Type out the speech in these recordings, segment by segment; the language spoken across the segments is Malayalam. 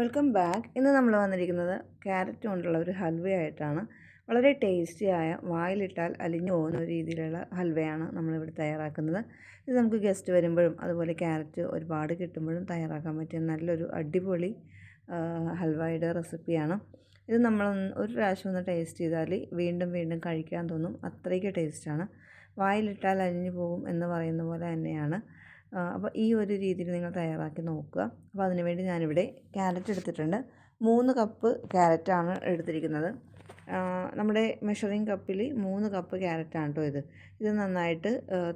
Welcome back. ഇന്ന് നമ്മൾ വന്നിരിക്കുന്നത് ക്യാരറ്റ് കൊണ്ടുള്ള ഒരു ഹൽവയായിട്ടാണ് വളരെ ടേസ്റ്റിയായ വായിലിട്ടാൽ അലിഞ്ഞു പോകുന്ന ഒരു രീതിയിലുള്ള ഹൽവയാണ് നമ്മളിവിടെ തയ്യാറാക്കുന്നത്. ഇത് നമുക്ക് ഗസ്റ്റ് വരുമ്പോഴും അതുപോലെ ക്യാരറ്റ് ഒരുപാട് കിട്ടുമ്പോഴും തയ്യാറാക്കാൻ പറ്റിയ നല്ലൊരു അടിപൊളി ഹൽവയുടെ റെസിപ്പിയാണ്. ഇത് നമ്മൾ ഒരു പ്രാവശ്യം ഒന്ന് ടേസ്റ്റ് ചെയ്താൽ വീണ്ടും വീണ്ടും കഴിക്കാൻ തോന്നും. അത്രയ്ക്ക് ടേസ്റ്റാണ്. വായിലിട്ടാൽ അലിഞ്ഞു പോകും എന്ന് പറയുന്ന പോലെ തന്നെയാണ്. അപ്പോൾ ഈ ഒരു രീതിയിൽ നിങ്ങൾ തയ്യാറാക്കി നോക്കുക. അപ്പോൾ അതിനുവേണ്ടി ഞാനിവിടെ ക്യാരറ്റ് എടുത്തിട്ടുണ്ട്. മൂന്ന് കപ്പ് ക്യാരറ്റാണ് എടുത്തിരിക്കുന്നത്. നമ്മുടെ മെഷറിംഗ് കപ്പിൽ മൂന്ന് കപ്പ് ക്യാരറ്റാണ് കേട്ടോ ഇത്. ഇത് നന്നായിട്ട്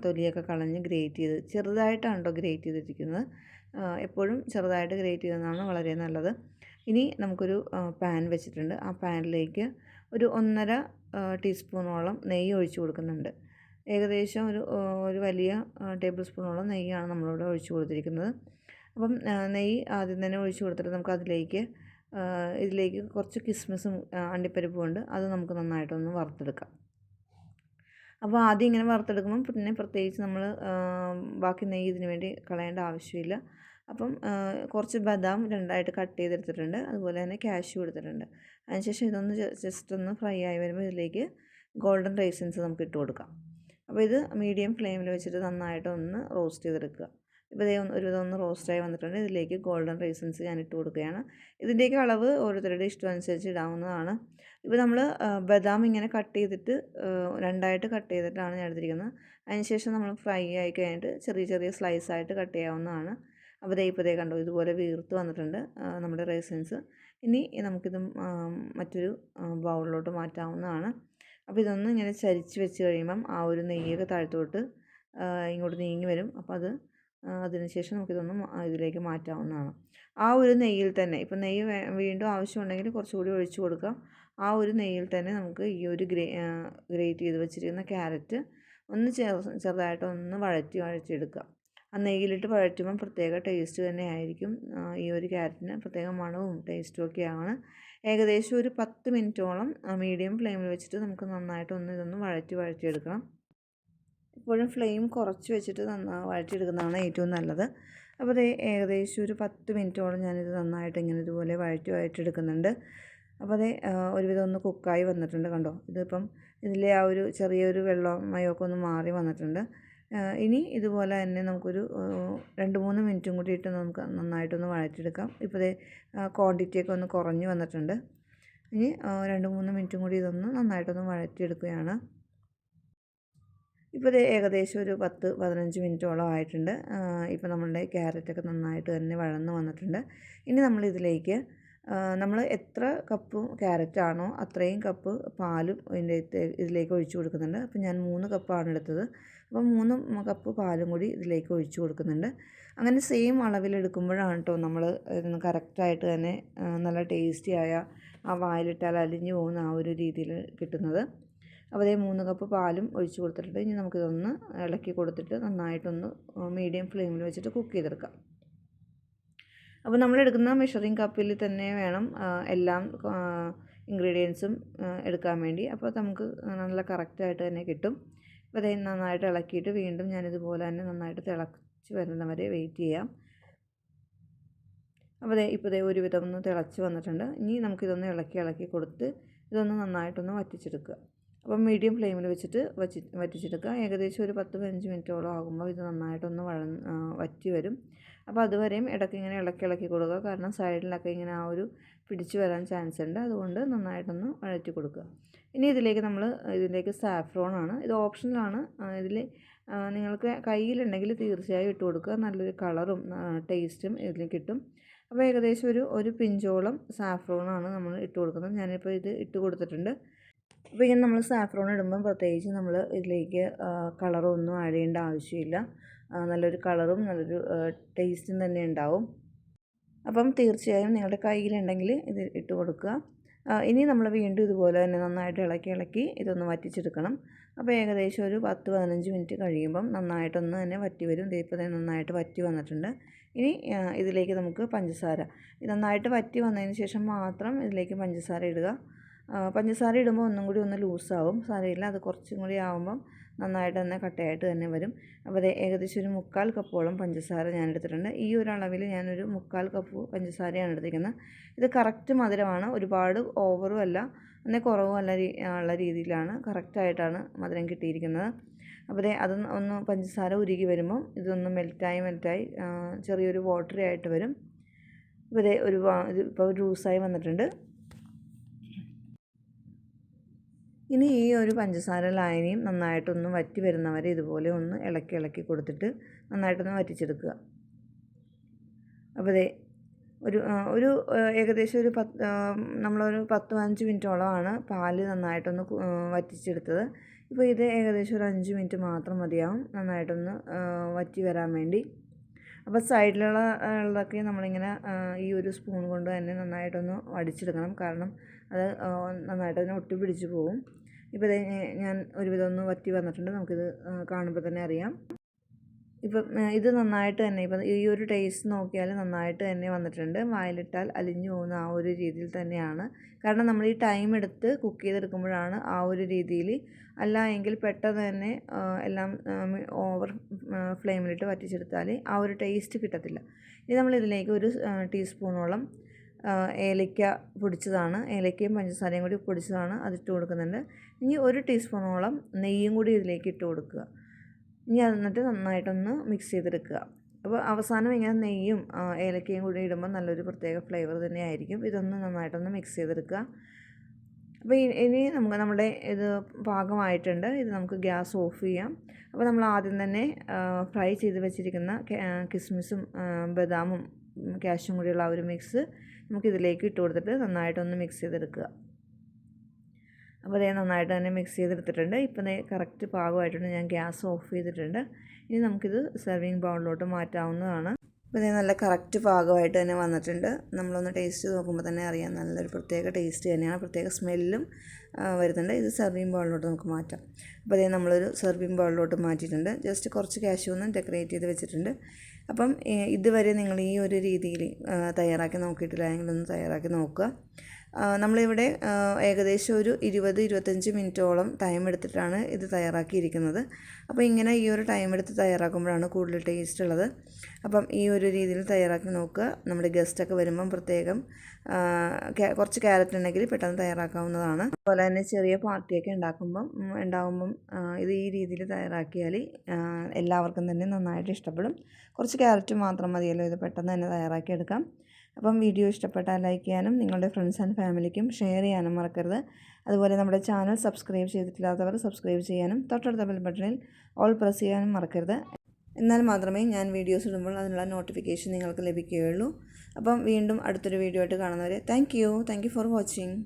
തൊലിയൊക്കെ കളഞ്ഞ് ഗ്രേറ്റ് ചെയ്ത് ചെറുതായിട്ടാണ് കേട്ടോ ഗ്രേറ്റ് ചെയ്തിരിക്കുന്നത്. എപ്പോഴും ചെറുതായിട്ട് ഗ്രേറ്റ് ചെയ്യുന്നതാണ് വളരെ നല്ലത്. ഇനി നമുക്കൊരു പാൻ വെച്ചിട്ടുണ്ട്. ആ പാനിലേക്ക് ഒരു ഒന്നര ടീസ്പൂണോളം നെയ്യ് ഒഴിച്ച് കൊടുക്കുന്നുണ്ട്. ഏകദേശം ഒരു ഒരു വലിയ ടേബിൾ സ്പൂണോളം നെയ്യാണ് നമ്മളിവിടെ ഒഴിച്ചു കൊടുത്തിരിക്കുന്നത്. അപ്പം നെയ്യ് ആദ്യം തന്നെ ഒഴിച്ചു കൊടുത്തിട്ട് നമുക്ക് അതിലേക്ക് ഇതിലേക്ക് കുറച്ച് കിസ്മിസും അണ്ടിപ്പരിപ്പും ഉണ്ട് അത് നമുക്ക് നന്നായിട്ടൊന്ന് വറുത്തെടുക്കാം. അപ്പോൾ ആദ്യം ഇങ്ങനെ വറുത്തെടുക്കുമ്പം പിന്നെ പ്രത്യേകിച്ച് നമ്മൾ ബാക്കി നെയ്യ് ഇതിന് വേണ്ടി കളയേണ്ട ആവശ്യമില്ല. അപ്പം കുറച്ച് ബദാം രണ്ടായിട്ട് കട്ട് ചെയ്തെടുത്തിട്ടുണ്ട്. അതുപോലെ തന്നെ കാഷ്യൂ എടുത്തിട്ടുണ്ട്. അതിനുശേഷം ഇതൊന്ന് ജസ്റ്റ് ഒന്ന് ഫ്രൈ ആയി വരുമ്പോൾ ഇതിലേക്ക് ഗോൾഡൻ റൈസിൻസ് നമുക്ക് ഇട്ട് കൊടുക്കാം. അപ്പോൾ ഇത് മീഡിയം ഫ്ലെയിമിൽ വെച്ചിട്ട് നന്നായിട്ട് ഒന്ന് റോസ്റ്റ് ചെയ്തെടുക്കുക. ഇപ്പോൾ ഇതേ ഒരു ഒന്ന് റോസ്റ്റായി വന്നിട്ടുണ്ട്. ഇതിലേക്ക് ഗോൾഡൻ റൈസിൻസ് ഞാൻ ഇട്ട് കൊടുക്കുകയാണ്. ഇതിന്റെയൊക്കെ അളവ് ഓരോരുത്തരുടെ ഇഷ്ടം അനുസരിച്ച് ഇടാവുന്നതാണ്. ഇപ്പോൾ നമ്മൾ ബദാം ഇങ്ങനെ കട്ട് ചെയ്തിട്ട് രണ്ടായിട്ട് കട്ട് ചെയ്തിട്ടാണ് ഞാൻ എടുത്തിരിക്കുന്നത്. അതിനുശേഷം നമ്മൾ ഫ്രൈ ആയി കഴിഞ്ഞിട്ട് ചെറിയ ചെറിയ സ്ലൈസ് ആയിട്ട് കട്ട് ചെയ്യാവുന്നതാണ്. അപ്പോൾ ദേ ഇപ്പോൾ ദേ കണ്ടോ ഇതുപോലെ വീർത്ത് വന്നിട്ടുണ്ട് നമ്മുടെ റൈസിൻസ്. ഇനി നമുക്കിത് മറ്റൊരു ബൗളിലോട്ട് മാറ്റാവുന്നതാണ്. അപ്പോൾ ഇതൊന്ന് ഇങ്ങനെ ചരിച്ച് വെച്ച് കഴിയുമ്പം ആ ഒരു നെയ്യൊക്കെ താഴത്തോട്ട് ഇങ്ങോട്ട് നീങ്ങി വരും. അപ്പോൾ അത് അതിനുശേഷം നമുക്കിതൊന്ന് ഇതിലേക്ക് മാറ്റാവുന്നതാണ്. ആ ഒരു നെയ്യിൽ തന്നെ ഇപ്പം നെയ്യ് വീണ്ടും ആവശ്യമുണ്ടെങ്കിൽ കുറച്ചുകൂടി ഒഴിച്ചു കൊടുക്കാം ആ ഒരു നെയ്യിൽ തന്നെ നമുക്ക് ഈ ഒരു ഗ്രേ ഗ്രേറ്റ് ചെയ്ത് വെച്ചിരിക്കുന്ന ക്യാരറ്റ് ഒന്ന് ചെറുതായിട്ടൊന്ന് വഴറ്റി വഴറ്റിയെടുക്കുക. ആ നെയ്യിലിട്ട് വഴറ്റുമ്പം പ്രത്യേക ടേസ്റ്റ് തന്നെ ആയിരിക്കും ഈ ഒരു ക്യാരറ്റിന് പ്രത്യേക മണവും ടേസ്റ്റും ഒക്കെയാണ്. ഏകദേശം ഒരു പത്ത് മിനിറ്റോളം മീഡിയം ഫ്ലെയിമിൽ വെച്ചിട്ട് നമുക്ക് നന്നായിട്ട് ഒന്ന് ഇതൊന്ന് വഴറ്റി വഴറ്റിയെടുക്കണം. ഇപ്പോഴും ഫ്ലെയിം കുറച്ച് വെച്ചിട്ട് നന്നാ വഴറ്റിയെടുക്കുന്നതാണ് ഏറ്റവും നല്ലത്. അപ്പോൾ ഇത് ഏകദേശം ഒരു പത്ത് മിനിറ്റോളം ഞാനിത് നന്നായിട്ട് ഇങ്ങനെ ഇതുപോലെ വഴറ്റി വഴറ്റിയെടുക്കുന്നുണ്ട്. അപ്പോൾ അത് ഒരുവിധം ഒന്ന് കുക്കായി വന്നിട്ടുണ്ട് കണ്ടോ? ഇതിപ്പം ഇതിലെ ആ ഒരു ചെറിയൊരു വെള്ളം മയമൊക്കെ ഒന്ന് മാറി വന്നിട്ടുണ്ട്. ഇനി ഇതുപോലെ തന്നെ നമുക്കൊരു രണ്ട് മൂന്ന് മിനിറ്റും കൂടി ഇട്ട് നമുക്ക് നന്നായിട്ടൊന്ന് വഴറ്റിയെടുക്കാം. ഇപ്പോൾ ഇത് ക്വാണ്ടിറ്റിയൊക്കെ ഒന്ന് കുറഞ്ഞു വന്നിട്ടുണ്ട്. ഇനി രണ്ട് മൂന്ന് മിനിറ്റും കൂടി ഇതൊന്ന് നന്നായിട്ടൊന്ന് വഴറ്റിയെടുക്കുകയാണ്. ഇപ്പോൾ ഏകദേശം ഒരു പത്ത് പതിനഞ്ച് മിനിറ്റോളം ആയിട്ടുണ്ട്. ഇപ്പോൾ നമ്മളുടെ ക്യാരറ്റൊക്കെ നന്നായിട്ട് തന്നെ വഴന്ന് വന്നിട്ടുണ്ട്. ഇനി നമ്മളിതിലേക്ക് നമ്മൾ എത്ര കപ്പ് ക്യാരറ്റാണോ അത്രയും കപ്പ് പാലും ഇതിന്റെ ഇതിലേക്ക് ഒഴിച്ച് കൊടുക്കുന്നുണ്ട്. അപ്പോൾ ഞാൻ മൂന്ന് കപ്പാണ് എടുത്തത്. അപ്പോൾ മൂന്ന് കപ്പ് പാലും കൂടി ഇതിലേക്ക് ഒഴിച്ച് കൊടുക്കുന്നുണ്ട്. അങ്ങനെ സെയിം അളവിലെടുക്കുമ്പോഴാണ് കേട്ടോ നമ്മൾ ഇതൊന്ന് കറക്റ്റായിട്ട് തന്നെ നല്ല ടേസ്റ്റിയായ ആ വായിലിട്ടാൽ അലിഞ്ഞു പോകുന്ന ആ ഒരു രീതിയിൽ കിട്ടുന്നത്. അപ്പോൾ അതേ മൂന്ന് കപ്പ് പാലും ഒഴിച്ച് കൊടുത്തിട്ടുണ്ട്. ഇനി നമുക്കിതൊന്ന് ഇളക്കി കൊടുത്തിട്ട് നന്നായിട്ടൊന്ന് മീഡിയം ഫ്ലെയിമിൽ വെച്ചിട്ട് കുക്ക് ചെയ്തെടുക്കാം. അപ്പോൾ നമ്മൾ എടുക്കുന്ന മെഷറിംഗ് കപ്പിൽ തന്നെ വേണം എല്ലാം ഇൻഗ്രീഡിയൻസും എടുക്കാൻ വേണ്ടി. അപ്പോൾ നമുക്ക് നല്ല കറക്റ്റായിട്ട് തന്നെ കിട്ടും. അപ്പോൾ അതേ നന്നായിട്ട് ഇളക്കിയിട്ട് വീണ്ടും ഞാനിതുപോലെ തന്നെ നന്നായിട്ട് തിളച്ച് വരുന്ന വരെ വെയിറ്റ് ചെയ്യാം. അപ്പോൾ ദേ ഇപ്പോൾ ദേ ഒരുവിധം ഒന്ന് തിളച്ച് വന്നിട്ടുണ്ട്. ഇനി നമുക്കിതൊന്ന് ഇളക്കി ഇളക്കി കൊടുത്ത് ഇതൊന്ന് നന്നായിട്ടൊന്ന് വറ്റിച്ചെടുക്കുക. അപ്പം മീഡിയം ഫ്ലെയിമിൽ വെച്ചിട്ട് വച്ചി വറ്റിച്ചെടുക്കുക. ഏകദേശം ഒരു പത്ത് പതിനഞ്ച് മിനിറ്റോളം ആകുമ്പോൾ ഇത് നന്നായിട്ടൊന്ന് വഴ വറ്റി വരും. അപ്പോൾ അതുവരെയും ഇടയ്ക്ക് ഇങ്ങനെ ഇളക്കി ഇളക്കി കൊടുക്കുക. കാരണം സൈഡിലൊക്കെ ഇങ്ങനെ ആ ഒരു പിടിച്ചു വരാൻ ചാൻസ് ഉണ്ട്. അതുകൊണ്ട് നന്നായിട്ടൊന്ന് വഴറ്റി കൊടുക്കുക. ഇനി ഇതിലേക്ക് നമ്മൾ ഇതിലേക്ക് സാഫ്രോൺ ആണ്. ഇത് ഓപ്ഷണലാണ് ഇതിൽ നിങ്ങൾക്ക് കയ്യിലുണ്ടെങ്കിൽ തീർച്ചയായും ഇട്ട് കൊടുക്കുക. നല്ലൊരു കളറും ടേസ്റ്റും ഇതിൽ കിട്ടും. അപ്പോൾ ഏകദേശം ഒരു ഒരു പിഞ്ചോളം സാഫ്രോണാണ് നമ്മൾ ഇട്ട് കൊടുക്കുന്നത്. ഞാനിപ്പോൾ ഇത് ഇട്ട് കൊടുത്തിട്ടുണ്ട്. അപ്പോൾ ഇങ്ങനെ നമ്മൾ സാഫ്രോൺ ഇടുമ്പം പ്രത്യേകിച്ച് നമ്മൾ ഇതിലേക്ക് കളറൊന്നും ആഡ് ചെയ്യേണ്ട ആവശ്യമില്ല. നല്ലൊരു കളറും നല്ലൊരു ടേസ്റ്റും തന്നെ ഉണ്ടാവും. അപ്പം തീർച്ചയായും നിങ്ങളുടെ കയ്യിലുണ്ടെങ്കിൽ ഇത് ഇട്ട് കൊടുക്കുക. ഇനി നമ്മൾ വീണ്ടും ഇതുപോലെ തന്നെ നന്നായിട്ട് ഇളക്കി ഇളക്കി ഇതൊന്ന് വറ്റിച്ചെടുക്കണം. അപ്പോൾ ഏകദേശം ഒരു പത്ത് പതിനഞ്ച് മിനിറ്റ് കഴിയുമ്പം നന്നായിട്ടൊന്ന് തന്നെ വറ്റി വരും. ഇപ്പോൾ തന്നെ നന്നായിട്ട് വറ്റി വന്നിട്ടുണ്ട്. ഇനി ഇതിലേക്ക് നമുക്ക് പഞ്ചസാര. ഇത് നന്നായിട്ട് വറ്റി വന്നതിന് ശേഷം മാത്രം ഇതിലേക്ക് പഞ്ചസാര ഇടുക. പഞ്ചസാര ഇടുമ്പോൾ ഒന്നും കൂടി ഒന്ന് ലൂസാവും. സാരമില്ല അത് കുറച്ചും കൂടി ആകുമ്പം നന്നായിട്ട് തന്നെ കട്ടയായിട്ട് തന്നെ വരും. അപ്പോൾ അത് ഏകദേശം ഒരു മുക്കാൽ കപ്പോളം പഞ്ചസാര ഞാൻ എടുത്തിട്ടുണ്ട് ഈ ഒരു അളവിൽ ഞാനൊരു മുക്കാൽ കപ്പ് പഞ്ചസാരയാണ് എടുത്തിരിക്കുന്നത്. ഇത് കറക്റ്റ് മധുരമാണ്. ഒരുപാട് ഓവറും അല്ല എന്നാൽ കുറവും അല്ല ഉള്ള രീതിയിലാണ് കറക്റ്റായിട്ടാണ് മധുരം കിട്ടിയിരിക്കുന്നത്. അപ്പോൾ അത് ഒന്ന് പഞ്ചസാര ഉരുകി വരുമ്പോൾ ഇതൊന്ന് മെൽറ്റായി മെൽറ്റായി ചെറിയൊരു വാട്ടറി ആയിട്ട് വരും. ഇപ്പോൾ ഒരു ഇപ്പോൾ ജ്യൂസായി വന്നിട്ടുണ്ട്. ഇനി ഈ ഒരു പഞ്ചസാര ലായനിയും നന്നായിട്ടൊന്ന് വറ്റി വരുന്നവരെ ഇതുപോലെ ഒന്ന് ഇളക്കി ഇളക്കി കൊടുത്തിട്ട് നന്നായിട്ടൊന്ന് വറ്റിച്ചെടുക്കുക. അപ്പോൾ ഒരു ഒരു ഏകദേശം ഒരു പത്ത് നമ്മളൊരു പത്ത് പതിനഞ്ച് മിനിറ്റോളമാണ് പാൽ നന്നായിട്ടൊന്ന് വറ്റിച്ചെടുത്തത്. ഇപ്പോൾ ഇത് ഏകദേശം ഒരു അഞ്ച് മിനിറ്റ് മാത്രം മതിയാവും നന്നായിട്ടൊന്ന് വറ്റി വരാൻ വേണ്ടി. അപ്പോൾ സൈഡിലുള്ള ഉള്ളതൊക്കെ നമ്മളിങ്ങനെ ഈ ഒരു സ്പൂൺ കൊണ്ട് തന്നെ നന്നായിട്ടൊന്ന് വടിച്ചെടുക്കണം. കാരണം അത് നന്നായിട്ട് തന്നെ ഒട്ടി പിടിച്ച് പോവും. ഇപ്പോൾ ഞാൻ ഒരുവിധം ഒന്ന് വറ്റി വന്നിട്ടുണ്ട്. നമുക്കിത് കാണുമ്പോൾ തന്നെ അറിയാം. ഇപ്പം ഇത് നന്നായിട്ട് തന്നെ ഇപ്പം ഈ ഒരു ടേസ്റ്റ് നോക്കിയാൽ നന്നായിട്ട് തന്നെ വന്നിട്ടുണ്ട്. വായിലിട്ടാൽ അലിഞ്ഞു പോകുന്ന ആ ഒരു രീതിയിൽ തന്നെയാണ്. കാരണം നമ്മൾ ഈ ടൈം എടുത്ത് കുക്ക് ചെയ്തെടുക്കുമ്പോഴാണ് ആ ഒരു രീതിയിൽ. അല്ല എങ്കിൽ പെട്ടെന്ന് തന്നെ എല്ലാം ഓവർ ഫ്ലെയിമിലിട്ട് വറ്റിച്ചെടുത്താൽ ആ ഒരു ടേസ്റ്റ് കിട്ടത്തില്ല. ഇനി നമ്മൾ ഇതിലേക്ക് ഒരു ടീസ്പൂണോളം ഏലക്ക പൊടിച്ചതാണ്. ഏലയ്ക്കയും പഞ്ചസാരയും കൂടി പൊടിച്ചതാണ് അതിട്ട് കൊടുക്കുന്നുണ്ട്. ഇനി ഒരു ടീസ്പൂണോളം നെയ്യും കൂടി ഇതിലേക്ക് ഇട്ട് കൊടുക്കുക. ഇനി എന്നിട്ട് നന്നായിട്ടൊന്ന് മിക്സ് ചെയ്തെടുക്കുക. അപ്പോൾ അവസാനം ഇങ്ങനെ നെയ്യും ഏലക്കയും കൂടി ഇടുമ്പോൾ നല്ലൊരു പ്രത്യേക ഫ്ലേവർ തന്നെയായിരിക്കും. ഇതൊന്ന് നന്നായിട്ടൊന്ന് മിക്സ് ചെയ്തെടുക്കുക. അപ്പോൾ ഇനി നമുക്ക് നമ്മുടെ ഇത് പാകമായിട്ടുണ്ട്. ഇത് നമുക്ക് ഗ്യാസ് ഓഫ് ചെയ്യാം. അപ്പോൾ നമ്മൾ ആദ്യം തന്നെ ഫ്രൈ ചെയ്ത് വെച്ചിരിക്കുന്ന കിസ്മിസും ബദാമും കാഷ്യും കൂടിയുള്ള ആ ഒരു മിക്സ് നമുക്കിതിലേക്ക് ഇട്ട് കൊടുത്തിട്ട് നന്നായിട്ടൊന്ന് മിക്സ് ചെയ്തെടുക്കുക. അപ്പോൾ അതേ നന്നായിട്ട് തന്നെ മിക്സ് ചെയ്തെടുത്തിട്ടുണ്ട്. ഇപ്പം കറക്റ്റ് പാകമായിട്ടുണ്ട്. ഞാൻ ഗ്യാസ് ഓഫ് ചെയ്തിട്ടുണ്ട്. ഇനി നമുക്കിത് സെർവിങ് ബൗളിലോട്ട് മാറ്റാവുന്നതാണ്. അപ്പോൾ ഇതേ നല്ല കറക്റ്റ് പാകമായിട്ട് തന്നെ വന്നിട്ടുണ്ട്. നമ്മളൊന്ന് ടേസ്റ്റ് നോക്കുമ്പോൾ തന്നെ അറിയാം. നല്ലൊരു പ്രത്യേക ടേസ്റ്റ് തന്നെയാണ്. പ്രത്യേക സ്മെല്ലും വരുന്നുണ്ട്. ഇത് സെർവിങ് ബൗളിലോട്ട് നമുക്ക് മാറ്റാം. അപ്പോൾ അതേ നമ്മളൊരു സെർവിങ് ബൗളിലോട്ട് മാറ്റിയിട്ടുണ്ട്. ജസ്റ്റ് കുറച്ച് ക്യാഷ് ഒന്ന് ഡെക്കറേറ്റ് ചെയ്ത് വെച്ചിട്ടുണ്ട്. അപ്പം ഇതുവരെ നിങ്ങൾ ഈ ഒരു രീതിയിൽ തയ്യാറാക്കി നോക്കിയിട്ടില്ല. ഒന്ന് തയ്യാറാക്കി നോക്കുക. നമ്മളിവിടെ ഏകദേശം ഒരു ഇരുപത് ഇരുപത്തഞ്ച് മിനിറ്റോളം ടൈം എടുത്തിട്ടാണ് ഇത് തയ്യാറാക്കിയിരിക്കുന്നത്. അപ്പോൾ ഇങ്ങനെ ഈ ഒരു ടൈം എടുത്ത് തയ്യാറാക്കുമ്പോഴാണ് കൂടുതൽ ടേസ്റ്റ് ഉള്ളത്. അപ്പം ഈ ഒരു രീതിയിൽ തയ്യാറാക്കി നോക്കുക. നമ്മുടെ ഗസ്റ്റൊക്കെ വരുമ്പം പ്രത്യേകം കുറച്ച് ക്യാരറ്റ് ഉണ്ടെങ്കിൽ പെട്ടെന്ന് തയ്യാറാക്കാവുന്നതാണ്. അതുപോലെ തന്നെ ചെറിയ പാർട്ടിയൊക്കെ ഉണ്ടാക്കുമ്പം ഉണ്ടാകുമ്പം ഇത് ഈ രീതിയിൽ തയ്യാറാക്കിയാൽ എല്ലാവർക്കും തന്നെ നന്നായിട്ട് ഇഷ്ടപ്പെടും. കുറച്ച് ക്യാരറ്റ് മാത്രം മതിയല്ലോ ഇത് പെട്ടെന്ന് തന്നെ തയ്യാറാക്കിയെടുക്കാം. അപ്പം വീഡിയോ ഇഷ്ടപ്പെട്ടാൽ ലൈക്ക് ചെയ്യാനും നിങ്ങളുടെ ഫ്രണ്ട്സ് ആൻഡ് ഫാമിലിക്കും ഷെയർ ചെയ്യാനും മറക്കരുത്. അതുപോലെ നമ്മുടെ ചാനൽ സബ്സ്ക്രൈബ് ചെയ്തിട്ടില്ലാത്തവർ സബ്സ്ക്രൈബ് ചെയ്യാനും തൊട്ടടുത്ത ബെൽ ബട്ടണിൽ ഓൾ പ്രസ് ചെയ്യാനും മറക്കരുത്. എന്നാൽ മാത്രമേ ഞാൻ വീഡിയോസ് ഇടുമ്പോൾ അതിനുള്ള നോട്ടിഫിക്കേഷൻ നിങ്ങൾക്ക് ലഭിക്കുകയുള്ളൂ. അപ്പം വീണ്ടും അടുത്തൊരു വീഡിയോ ആയിട്ട് കാണുന്നവരെ thank you. Thank you for watching.